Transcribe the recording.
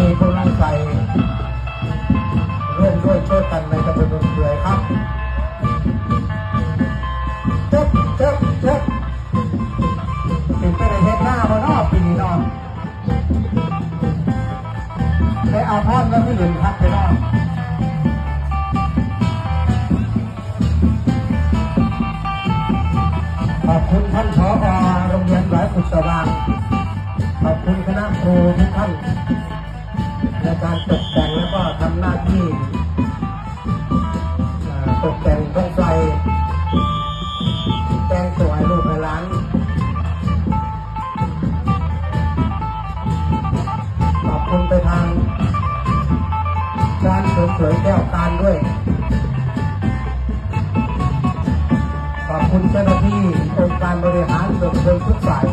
ณีบุงใจร่วมด้วยช่วยกันในตะบลดงเดือยครับเจ็บเจ็บเจ็บถึงไปในเฮ็ดหน้าบนนอกปีนี้นอนได้อาพอดแล้วไม่หลุนครับไปนอนขอบคุณท่านผอโรงเรียนหลายสุขสว่างขอบคุณคณะครูทุกท่าน การตกแต่งแล้วก็ทำหน้าที่ตกแต่งดวงไฟแต่งตัวให้ลูกให้านขอบคุณไปทางร้านเสริมสวยแก้วการด้วย ขอบคุณเจ้าหน้าที่องค์การบริหารส่วนบลทุกฝ่าย